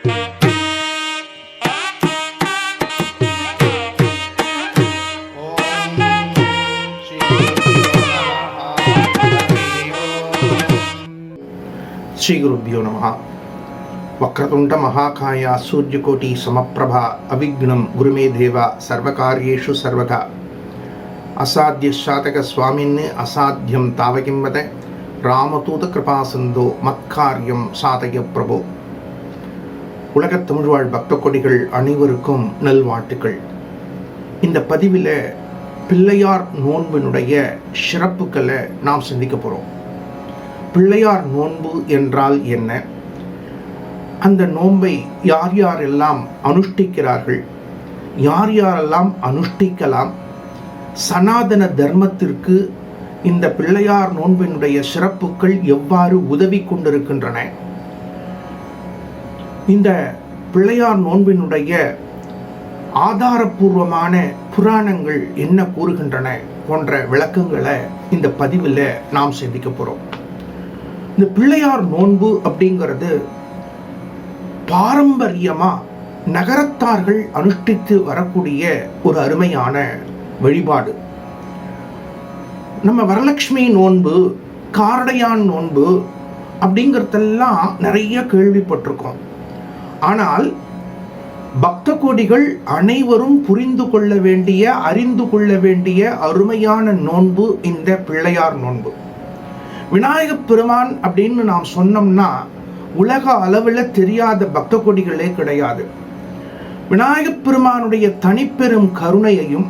శ్రీగురుభ్యో నమ. వక్రతుండ మహాకాయ సూర్యకోటి సమప్రభ అవిఘ్నం గురుమేదేవ సర్వకార్యేషు సర్వదా అసాధ్య శాతక స్వామిన్ అసాధ్యం తావకింవత. రామతూత కృపాసందో మత్కార్యం సాతయ ప్రభో. உலகத் தமிழ்வாழ் பக்த கொடிகள் அனைவருக்கும் நல்வாழ்த்துக்கள். இந்த பதிவில் பிள்ளையார் நோன்பினுடைய சிறப்புகளை நாம் சிந்திக்க போகிறோம் பிள்ளையார் நோன்பு என்றால் என்ன? அந்த நோன்பை யார் யாரெல்லாம் அனுஷ்டிக்கிறார்கள்? யார் யாரெல்லாம் அனுஷ்டிக்கலாம்? சனாதன தர்மத்திற்கு இந்த பிள்ளையார் நோன்பினுடைய சிறப்புகள் எவ்வாறு உதவி கொண்டிருக்கின்றன? இந்த பிள்ளையார் நோன்பினுடைய ஆதாரபூர்வமான புராணங்கள் என்ன கூறுகின்றன போன்ற விளக்கங்களை இந்த பதிவில் நாம் சிந்திக்க போகிறோம் இந்த பிள்ளையார் நோன்பு அப்படிங்கிறது பாரம்பரியமாக நகரத்தார்கள் அனுஷ்டித்து வரக்கூடிய ஒரு அருமையான வழிபாடு. நம்ம வரலட்சுமி நோன்பு காரடையான் நோன்பு அப்படிங்கிறதெல்லாம் நிறைய கேள்விப்பட்டிருக்கோம். ஆனால் பக்த கோடிகள் அனைவரும் புரிந்து கொள்ள வேண்டிய அறிந்து கொள்ள வேண்டிய அருமையான நோன்பு இந்த பிள்ளையார் நோன்பு. விநாயகப் பெருமான் அப்படின்னு நாம் சொன்னோம்னா உலக அளவில் தெரியாத பக்த கொடிகளே கிடையாது. விநாயகப் பெருமானுடைய தனிப்பெரும் கருணையையும்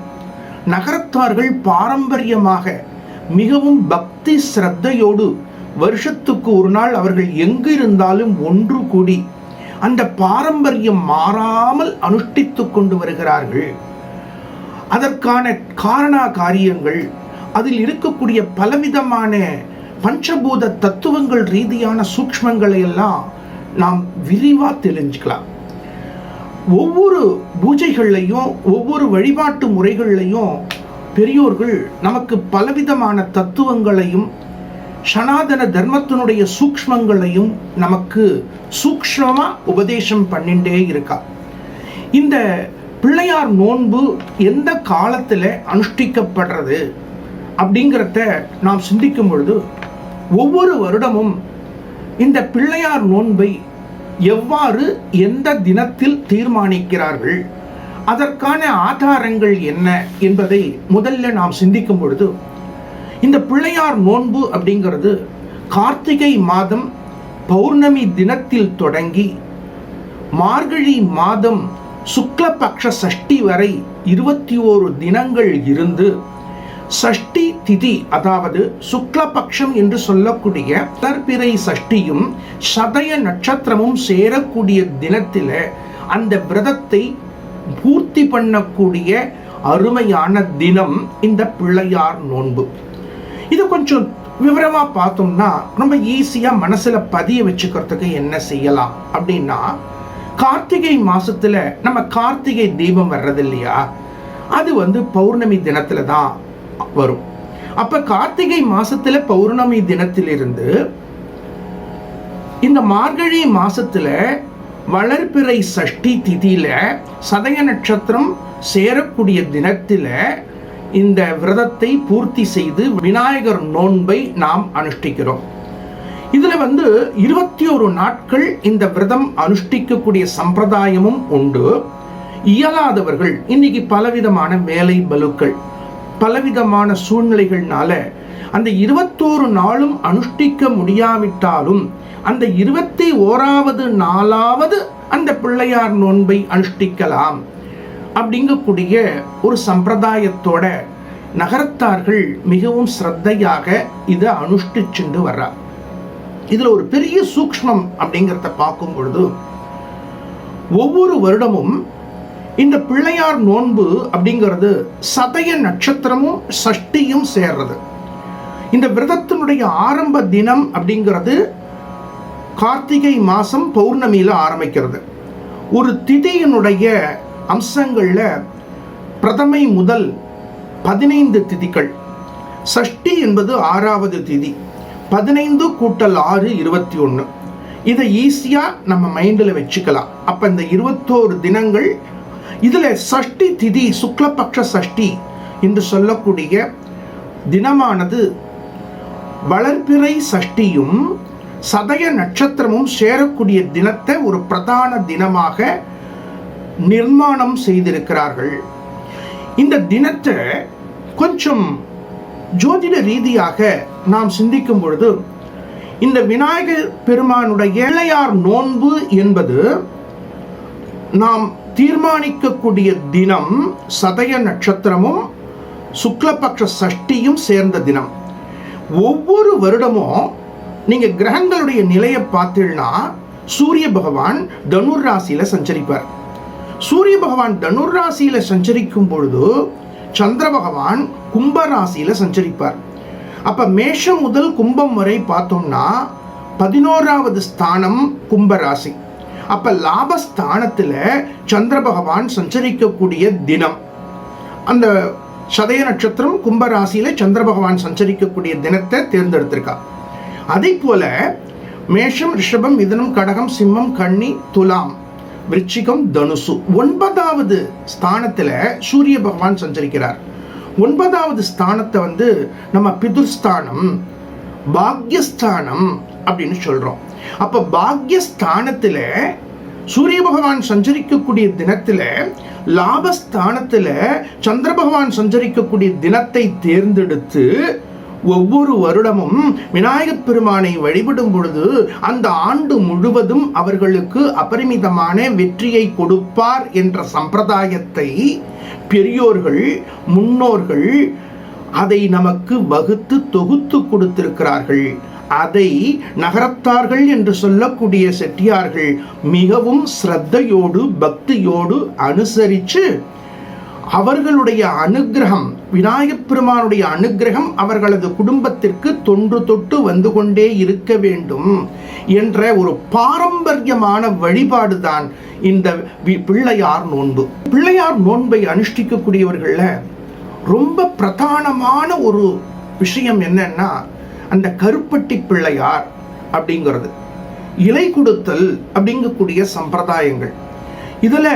நகரத்தார்கள் பாரம்பரியமாக மிகவும் பக்தி சிரத்தையோடு வருஷத்துக்கு ஒரு நாள் அவர்கள் எங்கு இருந்தாலும் ஒன்று கூடி அந்த பாரம்பரியம் மாறாமல் அனுஷ்டித்து கொண்டு வருகிறார்கள். அதற்கான காரண காரியங்கள் அதில் இருக்கக்கூடிய பலவிதமான பஞ்சபூத தத்துவங்கள் ரீதியான சூக்ஷ்மங்களை எல்லாம் நாம் விரிவாக தெரிஞ்சுக்கலாம். ஒவ்வொரு பூஜைகள்லையும் ஒவ்வொரு வழிபாட்டு முறைகள்லையும் பெரியோர்கள் நமக்கு பலவிதமான தத்துவங்களையும் சனாதன தர்மத்தினுடைய சூக்ஷ்மங்களையும் நமக்கு சூக்மமாக உபதேசம் பண்ணிகிட்டே இருக்கா. இந்த பிள்ளையார் நோன்பு எந்த காலத்தில் அனுஷ்டிக்கப்படுறது அப்படிங்கிறத நாம் சிந்திக்கும் பொழுது ஒவ்வொரு வருடமும் இந்த பிள்ளையார் நோன்பை எவ்வாறு எந்த தினத்தில் தீர்மானிக்கிறார்கள் அதற்கான ஆதாரங்கள் என்ன என்பதை முதல்ல நாம் சிந்திக்கும் பொழுது இந்த பிள்ளையார் நோன்பு அப்படிங்கிறது கார்த்திகை மாதம் பௌர்ணமி தினத்தில் தொடங்கி மார்கழி மாதம் சுக்லபக்ஷ சஷ்டி வரை இருபத்தி ஓரு தினங்கள் இருந்து சஷ்டி திதி அதாவது சுக்லபக்ஷம் என்று சொல்லக்கூடிய தற்பிறை சஷ்டியும் சதய நட்சத்திரமும் சேரக்கூடிய தினத்தில் அந்த விரதத்தை பூர்த்தி பண்ணக்கூடிய அருமையான தினம் இந்த பிள்ளையார் நோன்பு. இது கொஞ்சம் விவரமா பார்த்தோம்னா ரொம்ப ஈஸியா மனசுல பதிய வச்சுக்கிறதுக்கு என்ன செய்யலாம்? அப்படின்னா கார்த்திகை மாசத்துல நம்ம கார்த்திகை தீபம் வர்றது இல்லையா அது வந்து பௌர்ணமி தினத்துல தான் வரும். அப்ப கார்த்திகை மாசத்துல பௌர்ணமி தினத்திலிருந்து இந்த மார்கழி மாசத்துல வளர்பிறை சஷ்டி திதியில சதய நட்சத்திரம் சேரக்கூடிய தினத்தில் இந்த விரதத்தை பூர்த்தி செய்து விநாயகர் நோன்பை நாம் அனுஷ்டிக்கிறோம். இதில் வந்து இருபத்தி ஒரு நாட்கள் இந்த விரதம் அனுஷ்டிக்கக்கூடிய சம்பிரதாயமும் உண்டு. இயலாதவர்கள் இன்னைக்கு பலவிதமான வேலை பலுக்கள் பலவிதமான சூழ்நிலைகள்னால அந்த இருபத்தோரு நாளும் அனுஷ்டிக்க முடியாவிட்டாலும் அந்த இருபத்தி ஓராவது நாளாவது அந்த பிள்ளையார் நோன்பை அனுஷ்டிக்கலாம். அப்படிங்கக்கூடிய ஒரு சம்பிரதாயத்தோட நகரத்தார்கள் மிகவும் சிரத்தையாக இதை அனுஷ்டிச்சுண்டு வர்றார் இதில் ஒரு பெரிய சூக்ஷ்மம் அப்படிங்கிறத பார்க்கும் பொழுது ஒவ்வொரு வருடமும் இந்த பிள்ளையார் நோன்பு அப்படிங்கிறது சதய நட்சத்திரமும் சஷ்டியும் சேர்றது. இந்த விரதத்தினுடைய ஆரம்ப தினம் அப்படிங்கிறது கார்த்திகை மாதம் பௌர்ணமியில் ஆரம்பிக்கிறது. ஒரு திதியினுடைய அம்சங்களில் பிரதமை முதல் பதினைந்து திதிகள். சஷ்டி என்பது ஆறாவது திதி. பதினைந்து கூட்டல் ஆறு இருபத்தி ஒன்று இதை ஈஸியாக நம்ம மைண்டில் வச்சுக்கலாம். அப்போ இந்த இருபத்தோரு தினங்கள் இதில் சஷ்டி திதி சுக்லபக்ஷ சஷ்டி என்று சொல்லக்கூடிய தினமானது வளர்பிறை சஷ்டியும் சதய நட்சத்திரமும் சேரக்கூடிய தினத்தை ஒரு பிரதான தினமாக நிர்மாணம் செய்திருக்கிறார்கள். இந்த தினத்தை கொஞ்சம் ஜோதிட ரீதியாக நாம் சிந்திக்கும் பொழுது இந்த விநாயகர் பெருமானுடைய இளையார் நோன்பு என்பது நாம் தீர்மானிக்கக்கூடிய தினம் சதய நட்சத்திரமும் சுக்லபக்ஷ சஷ்டியும் சேர்ந்த தினம். ஒவ்வொரு வருடமும் நீங்க கிரகங்களுடைய நிலையை பார்த்தீங்கன்னா சூரிய பகவான் தனுர் ராசியில சஞ்சரிப்பார். சூரிய பகவான் தனுர் ராசியில சஞ்சரிக்கும் பொழுது சந்திர பகவான் கும்ப ராசியில் சஞ்சரிப்பார். அப்போ மேஷம் முதல் கும்பம் வரை பார்த்தோம்னா பதினோராவது ஸ்தானம் கும்ப ராசி அப்போ லாபஸ்தானத்தில் சந்திர பகவான் சஞ்சரிக்கக்கூடிய தினம். அந்த சதய நட்சத்திரம் கும்ப ராசியில் சந்திர பகவான் சஞ்சரிக்கக்கூடிய தினத்தை தேர்ந்தெடுத்திருக்கா. அதே போல மேஷம் ரிஷபம் மிதனம் கடகம் சிம்மம் கன்னி துலாம். விருச்சிகம் தனுசு. ஒன்பதாவது ஸ்தானத்தில் சூரிய பகவான் சஞ்சரிக்கிறார். ஒன்பதாவது ஸ்தானத்தை வந்து நம்ம பிதுர்ஸ்தானம் பாக்யஸ்தானம் அப்படின்னு சொல்கிறோம் அப்போ பாக்யஸ்தானத்தில் சூரிய பகவான் சஞ்சரிக்கக்கூடிய தினத்தில் லாபஸ்தானத்தில் சந்திர பகவான் சஞ்சரிக்கக்கூடிய தினத்தை தேர்ந்தெடுத்து ஒவ்வொரு வருடமும் விநாயகப் பெருமானை வழிபடும் பொழுது அந்த ஆண்டு முழுவதும் அவர்களுக்கு அபரிமிதமான வெற்றியை கொடுப்பார் என்ற சம்பிரதாயத்தை பெரியோர்கள் முன்னோர்கள் அதை நமக்கு வகுத்து தொகுத்து கொடுத்திருக்கிறார்கள். அதை நகரத்தார்கள் என்று சொல்லக்கூடிய செட்டியார்கள் மிகவும் ஸ்ரத்தையோடு பக்தியோடு அனுசரித்து அவர்களுடைய அனுகிரகம் விநாயகப் பெருமானுடைய அனுகிரகம் அவர்களது குடும்பத்திற்கு தொன்று தொட்டு வந்து கொண்டே இருக்க வேண்டும் என்ற ஒரு பாரம்பரியமான வழிபாடுதான் இந்த வி- பிள்ளையார் நோன்பு. பிள்ளையார் நோன்பை அனுஷ்டிக்கக்கூடியவர்களில் ரொம்ப பிரதானமான ஒரு விஷயம் என்னன்னா அந்த கருப்பட்டி பிள்ளையார் அப்படிங்கிறது. இலை கொடுத்தல் அப்படிங்கக்கூடிய சம்பிரதாயங்கள். இதில்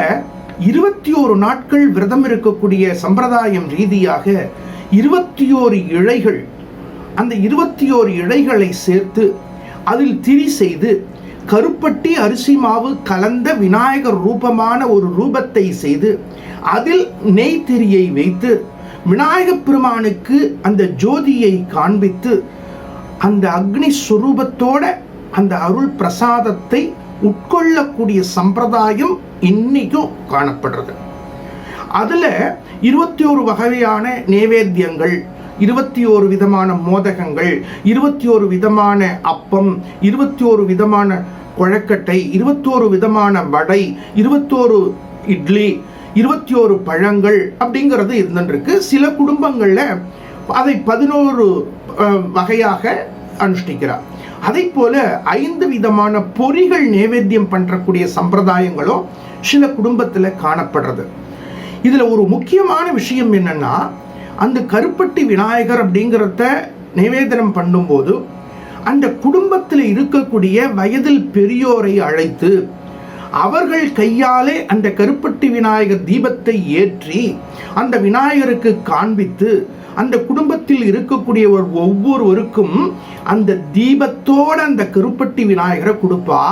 இருபத்தி ஓரு நாட்கள் விரதம் இருக்கக்கூடிய சம்பிரதாயம் ரீதியாக இருபத்தி ஓரு இழைகள் அந்த இருபத்தி ஓரு இழைகளை சேர்த்து அதில் திரி செய்து கருப்பட்டி அரிசி மாவு கலந்த விநாயகர் ரூபமான ஒரு ரூபத்தை செய்து அதில் நெய் திரியை வைத்து விநாயகப் பெருமானுக்கு அந்த ஜோதியை காண்பித்து அந்த அக்னி சுரூபத்தோட அந்த அருள் பிரசாதத்தை உட்கொள்ளக்கூடிய சம்பிரதாயம் இன்னைக்கும் காணப்படுறது. அதில் இருபத்தி ஒரு வகையான நேவேத்தியங்கள் இருபத்தி ஒரு விதமான மோதகங்கள் இருபத்தி ஒரு விதமான அப்பம் இருபத்தி ஒரு விதமான குழக்கட்டை இருபத்தோரு விதமான வடை இருபத்தோரு இட்லி இருபத்தி ஒரு பழங்கள் அப்படிங்கிறது இருந்துருக்கு சில குடும்பங்களில் அதை பதினோரு வகையாக அனுஷ்டிக்கிறார். அதே போல ஐந்து விதமான பொறிகள் நேவேத்தியம் பண்ணக்கூடிய சம்பிரதாயங்களும் சில குடும்பத்தில் காணப்படுறது. இதில் ஒரு முக்கியமான விஷயம் என்னென்னா அந்த கருப்பட்டி விநாயகர் அப்படிங்கிறத நிவேதனம் பண்ணும்போது அந்த குடும்பத்தில் இருக்கக்கூடிய வயதில் பெரியோரை அழைத்து அவர்கள் கையாலே அந்த கருப்பட்டி விநாயகர் தீபத்தை ஏற்றி அந்த விநாயகருக்கு காண்பித்து அந்த குடும்பத்தில் இருக்கக்கூடிய ஒரு ஒவ்வொருவருக்கும் அந்த தீபத்தோட அந்த கருப்பட்டி விநாயகரை கொடுப்பா.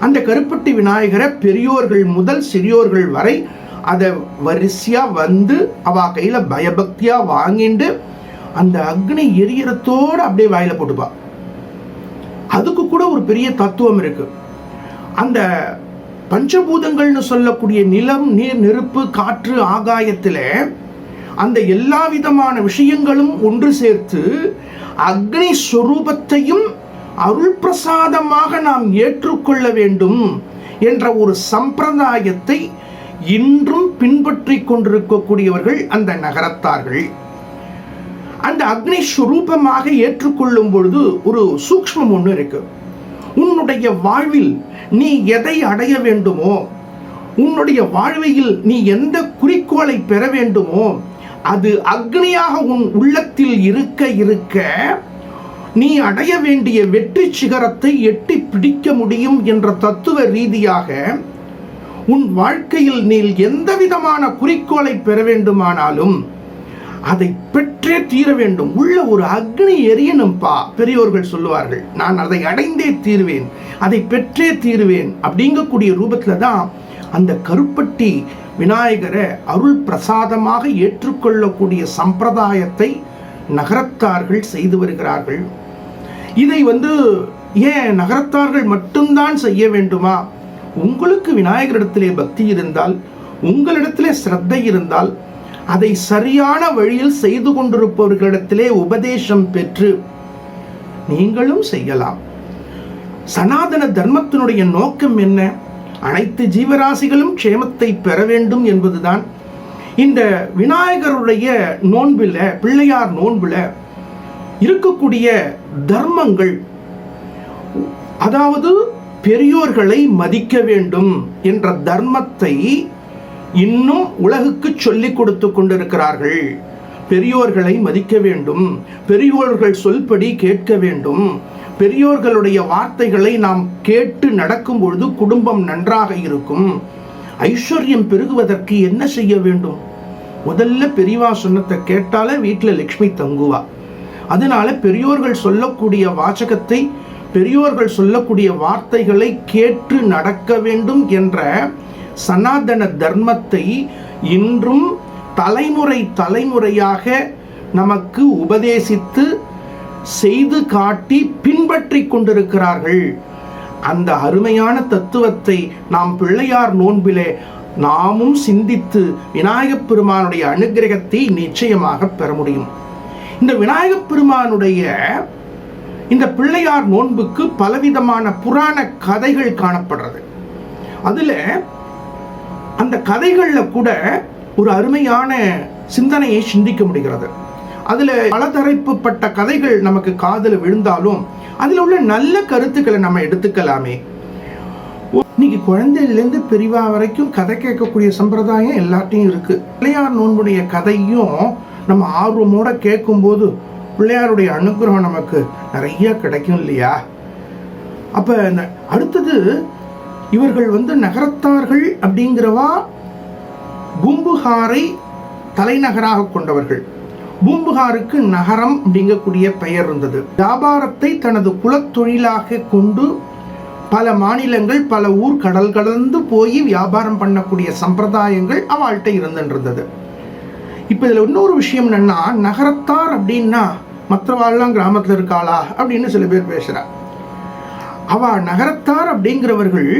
அந்த கருப்பட்டி விநாயகரை பெரியோர்கள் முதல் சிறியோர்கள் வரை அதை வரிசையாக வந்து அவ கையில் பயபக்தியாக வாங்கிட்டு அந்த அக்னி எரியறத்தோடு அப்படியே வாயில போட்டுப்பா. அதுக்கு கூட ஒரு பெரிய தத்துவம் இருக்கு. அந்த பஞ்சபூதங்கள்னு சொல்லக்கூடிய நிலம் நீர் நெருப்பு காற்று ஆகாயத்தில் அந்த எல்லா விதமான விஷயங்களும் ஒன்று சேர்த்து அக்னி ஸ்வரூபத்தையும் அருள் பிரசாதமாக நாம் ஏற்றுக்கொள்ள வேண்டும் என்ற ஒரு சம்பிரதாயத்தை இன்றும் பின்பற்றி கொண்டிருக்கக்கூடியவர்கள் அந்த நகரத்தார்கள். அந்த அக்னி ஸ்வரூபமாக ஏற்றுக்கொள்ளும் பொழுது ஒரு சூக்ஷ்மம் ஒன்று இருக்கு. உன்னுடைய வாழ்வில் நீ எதை அடைய வேண்டுமோ உன்னுடைய வாழ்வையில் நீ எந்த குறிக்கோளை பெற வேண்டுமோ அது அக்னியாக உன் உள்ளத்தில் இருக்க இருக்க நீ அடைய வேண்டிய வெற்றி சிகரத்தை எட்டி பிடிக்க முடியும் என்ற தத்துவ ரீதியாக உன் வாழ்க்கையில் நீ எந்த விதமான குறிக்கோளை பெற வேண்டுமானாலும் அதை பெற்றே தீர வேண்டும். உள்ள ஒரு அக்னி எரியணும்பா பெரியோர்கள் சொல்லுவார்கள். நான் அதை அடைந்தே தீர்வேன் அதை பெற்றே தீர்வேன் அப்படிங்கக்கூடிய ரூபத்தில் தான் அந்த கருப்பட்டி விநாயகரை அருள் பிரசாதமாக ஏற்றுக்கொள்ளக்கூடிய சம்பிரதாயத்தை நகரத்தார்கள் செய்து வருகிறார்கள். இதை வந்து ஏன் நகரத்தார்கள் மட்டும்தான் செய்ய வேண்டுமா? உங்களுக்கு விநாயகரிடத்திலே பக்தி இருந்தால் உங்களிடத்திலே சிரத்தை இருந்தால் அதை சரியான வழியில் செய்து கொண்டிருப்பவர்களிடத்திலே உபதேசம் பெற்று நீங்களும் செய்யலாம். சனாதன தர்மத்தினுடைய நோக்கம் என்ன? அனைத்து ஜீவராசிகளும் க்ஷேமத்தை பெற வேண்டும் என்பதுதான். இந்த விநாயகருடைய நோன்பில் பிள்ளையார் நோன்பில் இருக்கக்கூடிய தர்மங்கள். அதாவது பெரியோர்களை மதிக்க வேண்டும் என்ற தர்மத்தை இன்னும் உலகுக்கு சொல்லிக் கொடுத்து கொண்டிருக்கிறார்கள். பெரியோர்களை மதிக்க வேண்டும். பெரியோர்கள் சொல்படி கேட்க வேண்டும். பெரியோர்களுடைய வார்த்தைகளை நாம் கேட்டு நடக்கும் பொழுது குடும்பம் நன்றாக இருக்கும். ஐஸ்வர்யம் பெருகுவதற்கு என்ன செய்ய வேண்டும்? முதல்ல பெரியவா சொன்னத்தை கேட்டாலே வீட்டில் லக்ஷ்மி தங்குவா. அதனால பெரியோர்கள் சொல்லக்கூடிய வாசகத்தை பெரியோர்கள் சொல்லக்கூடிய வார்த்தைகளை கேட்டு நடக்க வேண்டும் என்ற சனாதன தர்மத்தை இன்றும் தலைமுறை தலைமுறையாக நமக்கு உபதேசித்து செய்து காட்டி பின்பற்றி கொண்டிருக்கிறார்கள். அந்த அருமையான தத்துவத்தை நாம் பிள்ளையார் நோன்பிலே நாமும் சிந்தித்து விநாயகப் பெருமானுடைய அனுகிரகத்தை நிச்சயமாக பெற முடியும். இந்த விநாயகப் பெருமானுடைய இந்த பிள்ளையார் நோன்புக்கு பலவிதமான புராண கதைகள் காணப்படுறது. அதுல அந்த கதைகளில் கூட ஒரு அருமையான சிந்தனையை சிந்திக்க முடிகிறது. அதில் பலதரப்புப்பட்ட கதைகள் நமக்கு காதில் விழுந்தாலும் அதில் உள்ள நல்ல கருத்துக்களை நம்ம எடுத்துக்கலாமே. இன்னைக்கு குழந்தையிலேருந்து பெரியவா வரைக்கும் கதை கேட்கக்கூடிய சம்பிரதாயம் எல்லாத்தையும் இருக்கு. பிள்ளையார் நோன்புடைய கதையும் நம்ம ஆர்வமோட கேட்கும்போது பிள்ளையாருடைய அனுகிரகம் நமக்கு நிறைய கிடைக்கும் இல்லையா? அப்போ அடுத்தது இவர்கள் வந்து நகரத்தார்கள் அப்படிங்கிறவா? பூம்புகாரை தலைநகராக கொண்டவர்கள். பூம்புகாருக்கு நகரம் அப்படிங்கக்கூடிய பெயர் இருந்தது. வியாபாரத்தை தனது குலத்தொழிலாக கொண்டு பல மாநிலங்கள் பல ஊர் கடல் கடந்து போய் வியாபாரம் பண்ணக்கூடிய சம்பிரதாயங்கள் அவள்கிட்ட இருந்துன்றது இப்போ இதில் இன்னொரு விஷயம் என்னன்னா நகரத்தார் அப்படின்னா மற்றவாள்லாம் கிராமத்தில் இருக்காளா? அப்படின்னு சில பேர் பேசுகிறா அவ நகரத்தார் அப்படிங்கிறவர்கள்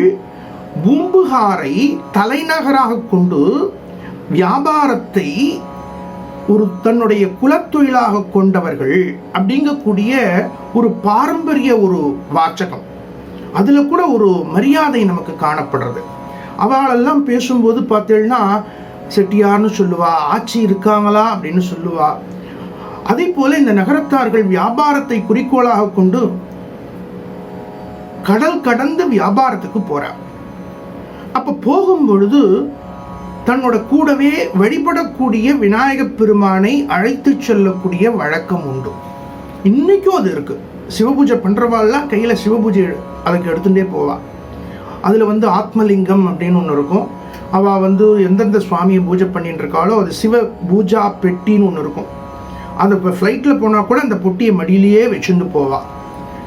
பூம்புகாரை தலைநகராக கொண்டு வியாபாரத்தை ஒரு தன்னுடைய குலத்தொழிலாக கொண்டவர்கள் அப்படிங்கக்கூடிய ஒரு பாரம்பரிய ஒரு வாச்சகம். அதில் கூட ஒரு மரியாதை நமக்கு காணப்படுறது. அவளெல்லாம் பேசும்போது பார்த்தீங்கன்னா செட்டியார்னு சொல்லுவா ஆட்சி இருக்காங்களா அப்படின்னு சொல்லுவா. அதே போல இந்த நகரத்தார்கள் வியாபாரத்தை குறிக்கோளாக கொண்டு கடல் கடந்து வியாபாரத்துக்கு போறார். அப்ப போகும் பொழுது தன்னோட கூடவே வழிபடக்கூடிய விநாயகப் பெருமானை அழைத்து செல்லக்கூடிய வழக்கம் உண்டு. இன்னைக்கும் அது இருக்கு. சிவபூஜை பண்றவாள்லாம் கையில சிவபூஜை அதுக்கு எடுத்துட்டே போவா. அதுல வந்து ஆத்மலிங்கம் அப்படின்னு ஒன்று இருக்கும். அவள் வந்து எந்தெந்த சுவாமியை பூஜை பண்ணிட்டு இருக்காளோ அது சிவ பூஜா பெட்டின்னு ஒன்று இருக்கும். அந்த இப்போ ஃப்ளைட்டில் போனால் கூட அந்த பொட்டியை மடியிலேயே வச்சுட்டு போவாள்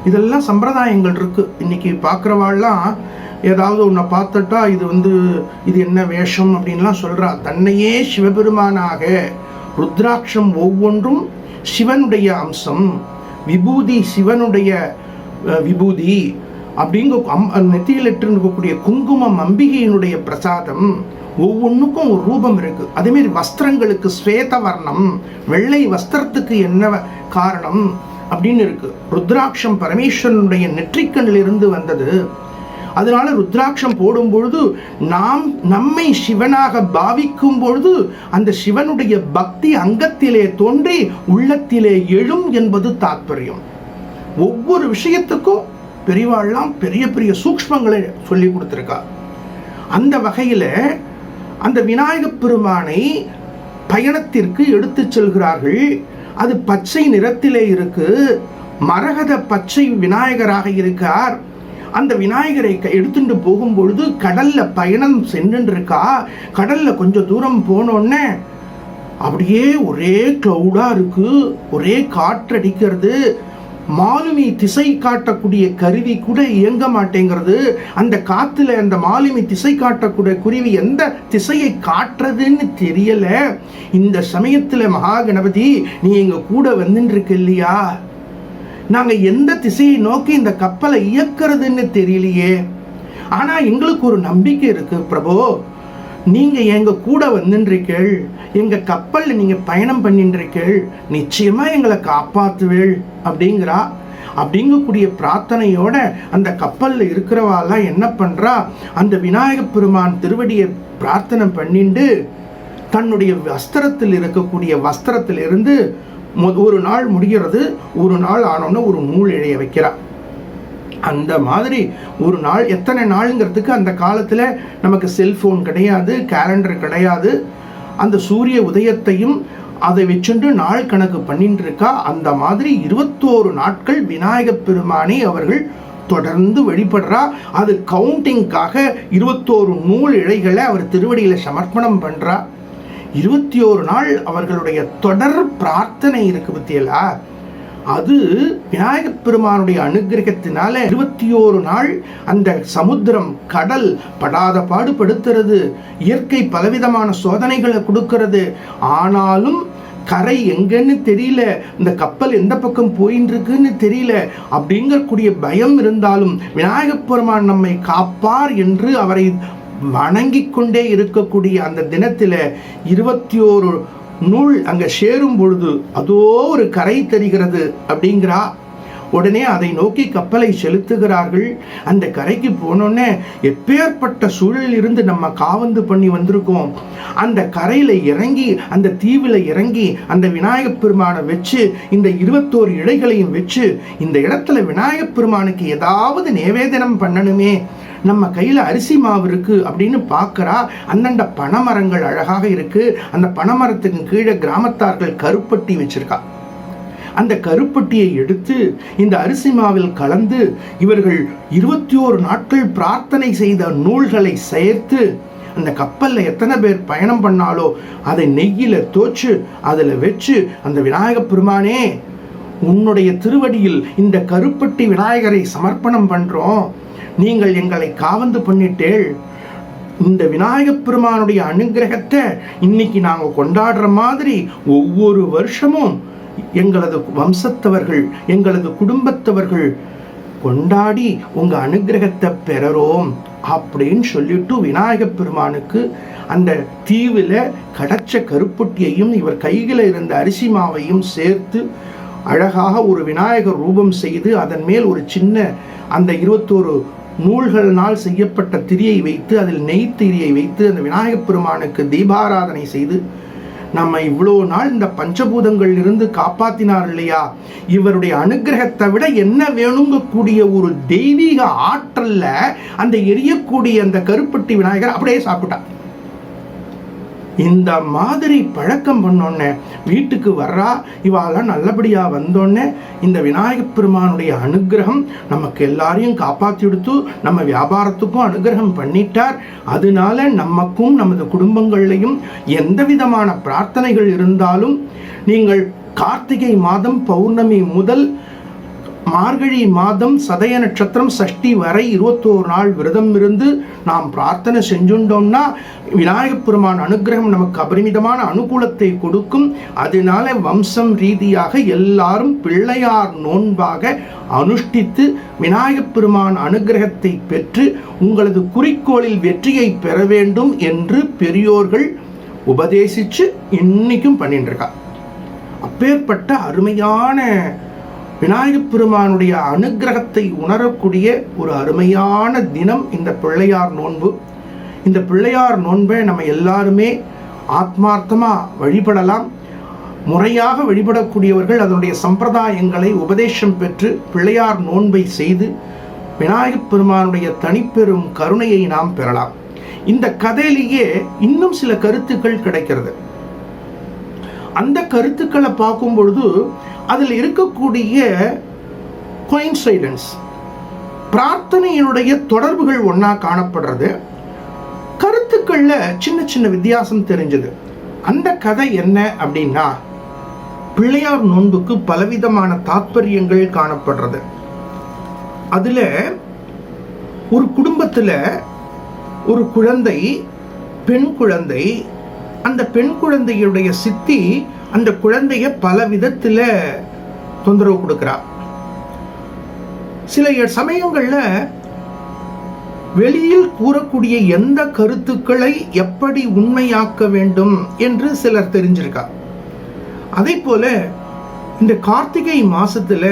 இதெல்லாம் சம்பிரதாயங்கள் இருக்குது இன்றைக்கி பார்க்குறவாள்லாம் ஏதாவது ஒன்றை பார்த்துட்டா இது வந்து இது என்ன வேஷம் அப்படின்லாம் சொல்கிறா தன்னையே சிவபெருமானாக ருத்ராட்சம் ஒவ்வொன்றும் சிவனுடைய அம்சம். விபூதி சிவனுடைய விபூதி. அப்படிங்க அம் நெத்தியில் இருக்கக்கூடிய குங்குமம் அம்பிகையினுடைய பிரசாதம் ஒவ்வொன்றுக்கும் ஒரு ரூபம் இருக்கு. அதேமாரி வஸ்திரங்களுக்கு ஸ்வேத வர்ணம் வெள்ளை வஸ்திரத்துக்கு என்ன காரணம் அப்படின்னு இருக்கு. ருத்ராட்சம் பரமேஸ்வரனுடைய நெற்றிக்கண்ணில் இருந்து வந்தது. அதனால ருத்ராட்சம் போடும் பொழுது நாம் நம்மை சிவனாக பாவிக்கும் பொழுது அந்த சிவனுடைய பக்தி அங்கத்திலே தோன்றி உள்ளத்திலே எழும் என்பது தாத்பரியம். ஒவ்வொரு விஷயத்துக்கும் பெரிவாள்லாம் பெரிய பெரிய சூக்மங்களை சொல்லி கொடுத்துருக்கா. அந்த வகையில் அந்த விநாயகப் பெருமானை பயணத்திற்கு எடுத்து செல்கிறார்கள். அது பச்சை நிறத்திலே இருக்கு. மரகத பச்சை விநாயகராக இருக்கார். அந்த விநாயகரை க- எடுத்துட்டு போகும்பொழுது கடல்ல பயணம் சென்றுருக்கா இருக்கா கடல்ல கொஞ்சம் தூரம் போனோடனே அப்படியே ஒரே க்ளவுடாக இருக்கு. ஒரே காற்றடிக்கிறது. மாலுமி திசை காட்டக்கூடிய கருவி கூட இயங்க மாட்டேங்கிறது. அந்த காற்றுல அந்த மாலுமி திசை காட்டக்கூடிய குருவி எந்த திசையை காட்டுறதுன்னு தெரியல. இந்த சமயத்தில் மகா கணபதி நீ எங்கள் கூட வந்துட்டுருக்கு இல்லையா? நாங்கள் எந்த திசையை நோக்கி இந்த கப்பலை இயக்குறதுன்னு தெரியலையே. ஆனால் எங்களுக்கு ஒரு நம்பிக்கை இருக்கு பிரபு. நீங்கள் எங்கள் கூட வந்துன்றீர்கள் எங்கள் கப்பலில் நீங்கள் பயணம் பண்ணின்றீர்கள் நிச்சயமாக எங்களை காப்பாற்றுவேள் அப்படிங்கிறா. அப்படிங்கக்கூடிய பிரார்த்தனையோட அந்த கப்பலில் இருக்கிறவாலாம் என்ன பண்ணுறா அந்த விநாயகப் பெருமான் திருவடியை பிரார்த்தனை பண்ணிண்டு தன்னுடைய வஸ்திரத்தில் இருக்கக்கூடிய வஸ்திரத்திலிருந்து மொ- ஒரு நாள் முடிகிறது ஒரு நாள் ஆனோன்னு ஒரு நூல் இழைய வைக்கிறார் அந்த மாதிரி ஒரு நாள் எத்தனை நாளுங்கிறதுக்கு அந்த காலத்தில் நமக்கு செல்ஃபோன் கிடையாது கேலண்டர் கிடையாது. அந்த சூரிய உதயத்தையும் அதை வச்சுட்டு நாள் கணக்கு பண்ணிட்டு இருக்கா அந்த மாதிரி இருபத்தோரு நாட்கள் விநாயகப் பெருமானை அவர்கள் தொடர்ந்து வழிபடுறா அது கவுண்டிங்காக இருபத்தோரு நூல் இழைகளை அவர் திருவடியில சமர்ப்பணம் பண்ணுறா இருபத்தி ஓரு நாள் அவர்களுடைய தொடர் பிரார்த்தனை இருக்கு பத்தியலா? அது விநாயகப் பெருமானுடைய அனுகிரகத்தினால இருபத்தி ஓரு நாள் அந்த சமுத்திரம் கடல் படாத பாடுபடுத்துறது இயற்கை பலவிதமான சோதனைகளை கொடுக்கிறது. ஆனாலும் கரை எங்கன்னு தெரியல இந்த கப்பல் எந்த பக்கம் போயின்னு இருக்குன்னு தெரியல அப்படிங்கக்கூடிய பயம் இருந்தாலும் விநாயகப் பெருமான் நம்மை காப்பார் என்று அவரை வணங்கிக் கொண்டே இருக்கக்கூடிய அந்த தினத்தில் இருபத்தி ஓரு நூல் அங்கே சேரும் பொழுது அதோ ஒரு கரை தெரிகிறது அப்படிங்கிறா. உடனே அதை நோக்கி கப்பலை செலுத்துகிறார்கள். அந்த கரைக்கு போனோடனே எப்பேற்பட்ட சூழலில் இருந்து நம்ம காவந்து பண்ணி வந்திருக்கோம். அந்த கரையில் இறங்கி அந்த தீவில் இறங்கி அந்த விநாயகப் பெருமானை வச்சு இந்த இருபத்தோரு இழைகளையும் வச்சு இந்த இடத்துல விநாயகப் பெருமானுக்கு ஏதாவது நிவேதனம் பண்ணணுமே. நம்ம கையில் அரிசி மாவு இருக்குது அப்படின்னு பார்க்குறா அந்தண்ட பனைமரங்கள் அழகாக இருக்குது அந்த பனைமரத்துக்கு கீழே கிராமத்தார்கள் கருப்பட்டி வச்சுருக்கா. அந்த கருப்பட்டியை எடுத்து இந்த அரிசி மாவில் கலந்து இவர்கள் இருபத்தி ஓரு நாட்கள் பிரார்த்தனை செய்த நூல்களை சேர்த்து அந்த கப்பலில் எத்தனை பேர் பயணம் பண்ணாலோ அதை நெய்யில் தோச்சு அதில் வச்சு அந்த விநாயகப் பெருமானே உன்னுடைய திருவடியில் இந்த கருப்பட்டி விநாயகரை சமர்ப்பணம் பண்ணுறோம் நீங்கள் எங்களை காவந்து பண்ணிட்டேள். இந்த விநாயகப் பெருமானுடைய அனுகிரகத்தை இன்னைக்கு நாங்கள் கொண்டாடுற மாதிரி ஒவ்வொரு வருஷமும் எங்களது வம்சத்தவர்கள் எங்களது குடும்பத்தவர்கள் கொண்டாடி உங்க அனுகிரகத்தை பெறறோம் அப்படின்னு சொல்லிட்டு விநாயகப் பெருமானுக்கு அந்த தீவில் கடச்ச கருப்பட்டியையும் இவர் கையில் இருந்த அரிசி மாவையும் சேர்த்து அழகாக ஒரு விநாயகர் ரூபம் செய்து அதன் மேல் ஒரு சின்ன அந்த இருபத்தோரு நூல்களினால் செய்யப்பட்ட திரியை வைத்து அதில் நெய் திரியை வைத்து அந்த விநாயகப் பெருமானுக்கு தீபாராதனை செய்து நம்ம இவ்வளோ நாள் இந்த பஞ்சபூதங்கள் இருந்து காப்பாத்தினார் இல்லையா? இவருடைய அனுகிரகத்தை விட என்ன வேணுங்கக்கூடிய ஒரு தெய்வீக ஆற்றல்ல அந்த எரியக்கூடிய அந்த கருப்பட்டி விநாயகர் அப்படியே சாப்பிட்டார். இந்த மாதிரி பழக்கம் பண்ணோன்னே வீட்டுக்கு வர்றா இவாளெல்லாம் நல்லபடியாக வந்தோடனே இந்த விநாயகப் பெருமானுடைய அனுகிரகம் நமக்கு எல்லாரையும் காப்பாற்றி எடுத்து நம்ம வியாபாரத்துக்கும் அனுகிரகம் பண்ணிட்டார். அதனால நமக்கும் நமது குடும்பங்கள்லையும் எந்த விதமான பிரார்த்தனைகள் இருந்தாலும் நீங்கள் கார்த்திகை மாதம் பௌர்ணமி முதல் மார்கழி மாதம் சதய நட்சத்திரம் சஷ்டி வரை இருபத்தோரு நாள் விரதம் இருந்து நாம் பிரார்த்தனை செஞ்சுட்டோம்னா விநாயகப் பெருமான் அனுகிரகம் நமக்கு அபரிமிதமான அனுகூலத்தை கொடுக்கும். அதனால வம்சம் ரீதியாக எல்லாரும் பிள்ளையார் நோன்பாக அனுஷ்டித்து விநாயகப் பெருமான் அனுகிரகத்தை பெற்று உங்களது குறிக்கோளில் வெற்றியை பெற வேண்டும் என்று பெரியோர்கள் உபதேசித்து இன்னைக்கும் பண்ணிட்டு இருக்கா அப்பேற்பட்ட அருமையான விநாயகப் பெருமானுடைய அனுக்கிரகத்தை உணரக்கூடிய ஒரு அருமையான தினம் இந்த பிள்ளையார் நோன்பு. இந்த பிள்ளையார் நோன்பை நம்ம எல்லாருமே ஆத்மார்த்தமாக வழிபடலாம். முறையாக வழிபடக்கூடியவர்கள் அதனுடைய சம்பிரதாயங்களை உபதேசம் பெற்று பிள்ளையார் நோன்பை செய்து விநாயகப் பெருமானுடைய தனிப்பெரும் கருணையை நாம் பெறலாம். இந்த கதையிலேயே இன்னும் சில கருத்துக்கள் கிடைக்கிறது. அந்த கருத்துக்களை பார்க்கும் பொழுது அதில் இருக்கக்கூடிய கோயின்சைடன்ஸ் பிரார்த்தனையினுடைய தொடர்புகள் ஒன்றா காணப்படுறது. கருத்துக்களில் சின்ன சின்ன வித்தியாசம் தெரிஞ்சது. அந்த கதை என்ன அப்படின்னா பிள்ளையார் நோன்புக்கு பலவிதமான தாற்பயங்கள் காணப்படுறது. அதில் ஒரு குடும்பத்தில் ஒரு குழந்தை பெண் குழந்தை அந்த பெண் குழந்தையுடைய சித்தி அந்த குழந்தைய பல விதத்தில் தொந்தரவு கொடுக்குறா. சில சமயங்களில் வெளியில் கூறக்கூடிய எந்த கருத்துக்களை எப்படி உண்மையாக்க வேண்டும் என்று சிலர் தெரிஞ்சிருக்கா. அதே போல இந்த கார்த்திகை மாசத்துல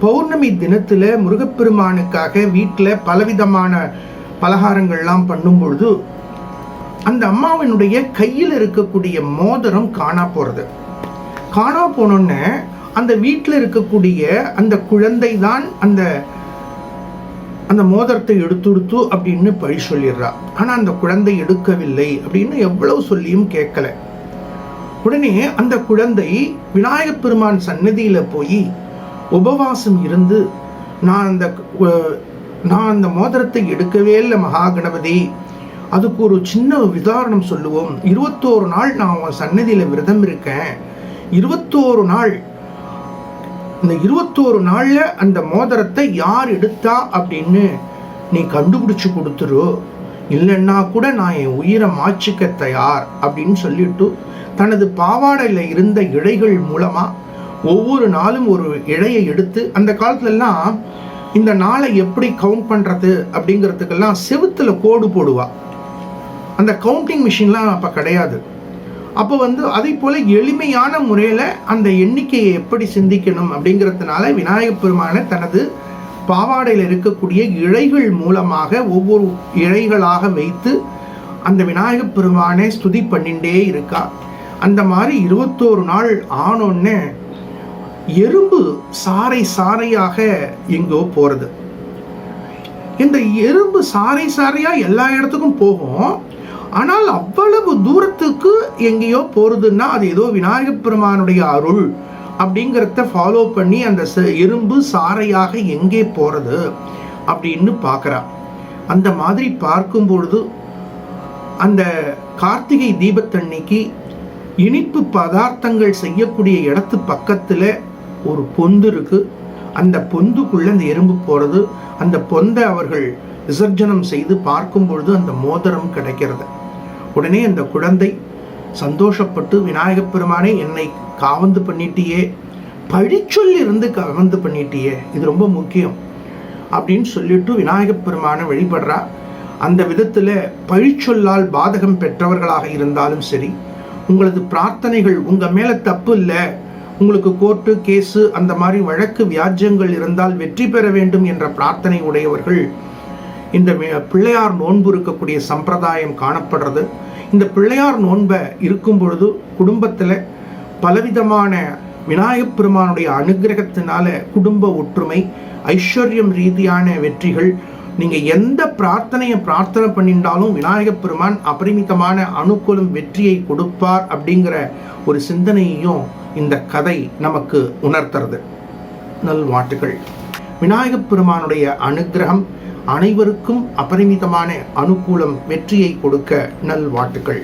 பௌர்ணமி தினத்துல முருகப்பெருமானுக்காக வீட்டில் பலவிதமான பலகாரங்கள்லாம் பண்ணும் பொழுது அந்த அம்மாவினுடைய கையில் இருக்கக்கூடிய மோதிரம் காணா போகிறது காணா போனோன்னு அந்த வீட்டில் இருக்கக்கூடிய அந்த குழந்தை தான் அந்த அந்த மோதிரத்தை எடுத்துடுத்து அப்படின்னு பழி சொல்லிடுறா. ஆனால் அந்த குழந்தை எடுக்கவில்லை அப்படின்னு எவ்வளவு சொல்லியும் கேட்கல. உடனே அந்த குழந்தை விநாயகப் பெருமான் சன்னதியில் போய் உபவாசம் இருந்து நான் அந்த நான் அந்த மோதிரத்தை எடுக்கவே இல்லை மகா கணபதி அதுக்கு ஒரு சின்ன உதாரணம் சொல்லுவோம். இருபத்தோரு நாள் நான் உன் சன்னதியில் விரதம் இருக்கேன். இருபத்தோரு நாள். இந்த இருபத்தோரு நாளில் அந்த மோதிரத்தை யார் எடுத்தா அப்படின்னு நீ கண்டுபிடிச்சு கொடுத்துரு. இல்லைன்னா கூட நான் என் உயிரை மாச்சிக்க தயார் அப்படின்னு சொல்லிட்டு தனது பாவாடையில் இருந்த இழைகள் மூலமாக ஒவ்வொரு நாளும் ஒரு இழையை எடுத்து அந்த காலத்துலலாம் இந்த நாளை எப்படி கவுண்ட் பண்ணுறது அப்படிங்கிறதுக்கெல்லாம் செவுத்துல கோடு போடுவாள் அந்த கவுண்டிங் மிஷின்லாம் அப்போ கிடையாது. அப்போ வந்து அதே போல் எளிமையான முறையில் அந்த எண்ணிக்கையை எப்படி சிந்திக்கணும் அப்படிங்கிறதுனால விநாயகப் பெருமான தனது பாவாடையில் இருக்கக்கூடிய இழைகள் மூலமாக ஒவ்வொரு இழைகளாக வைத்து அந்த விநாயகப் பெருமானை ஸ்துதி பண்ணிகிட்டே இருக்கா. அந்த மாதிரி இருபத்தோரு நாள் ஆனோன்னே எறும்பு சாறை சாறையாக எங்கோ போகிறது இந்த எறும்பு சாறை சாறையாக எல்லா இடத்துக்கும் போகும். ஆனால் அவ்வளவு தூரத்துக்கு எங்கேயோ போகிறதுன்னா அது ஏதோ விநாயகப் பெருமானுடைய அருள் அப்படிங்கிறத ஃபாலோ பண்ணி அந்த எறும்பு சாரையாக எங்கே போகிறது அப்படின்னு பார்க்குறா. அந்த மாதிரி பார்க்கும் பொழுது அந்த கார்த்திகை தீபத்தன்னைக்கு இனிப்பு பதார்த்தங்கள் செய்யக்கூடிய இடத்து பக்கத்தில் ஒரு பொந்து இருக்குது அந்த பொந்துக்குள்ளே அந்த எறும்பு போகிறது அந்த பொந்தை அவர்கள் விசர்ஜனம் செய்து பார்க்கும் பொழுது அந்த மோதிரம் கிடைக்கிறது. உடனே அந்த குழந்தை சந்தோஷப்பட்டு விநாயகப் பெருமானே என்னை காவந்து பண்ணிட்டியே பழிச்சொல்லிருந்து காவந்து பண்ணிட்டியே இது ரொம்ப முக்கியம் அப்படின்னு சொல்லிட்டு விநாயகப் பெருமானை வழிபடுறா. அந்த விதத்தில் பழிச்சொல்லால் பாதகம் பெற்றவர்களாக இருந்தாலும் சரி உங்களது பிரார்த்தனைகள் உங்கள் மேலே தப்பு இல்லை உங்களுக்கு கோர்ட்டு கேஸு அந்த மாதிரி வழக்கு வியாஜ்யங்கள் இருந்தால் வெற்றி பெற வேண்டும் என்ற பிரார்த்தனை உடையவர்கள் இந்த பிள்ளையார் நோன்பு இருக்கக்கூடிய சம்பிரதாயம் காணப்படுறது. இந்த பிள்ளையார் நோன்பை இருக்கும் பொழுது குடும்பத்தில் பலவிதமான விநாயகப் பெருமானுடைய அனுகிரகத்தினால குடும்ப ஒற்றுமை ஐஸ்வர்யம் ரீதியான வெற்றிகள் நீங்கள் எந்த பிரார்த்தனையை பிரார்த்தனை பண்ணிட்டாலும் விநாயகப் பெருமான் அபரிமிதமான அனுகூலம் வெற்றியை கொடுப்பார் அப்படிங்கிற ஒரு சிந்தனையையும் இந்த கதை நமக்கு உணர்த்துறது. நல்வாட்டுகள் விநாயகப் பெருமானுடைய அனுகிரகம் அனைவருக்கும் அபரிமிதமான அனுகூலம் வெற்றியை கொடுக்க நல்வாழ்த்துக்கள்.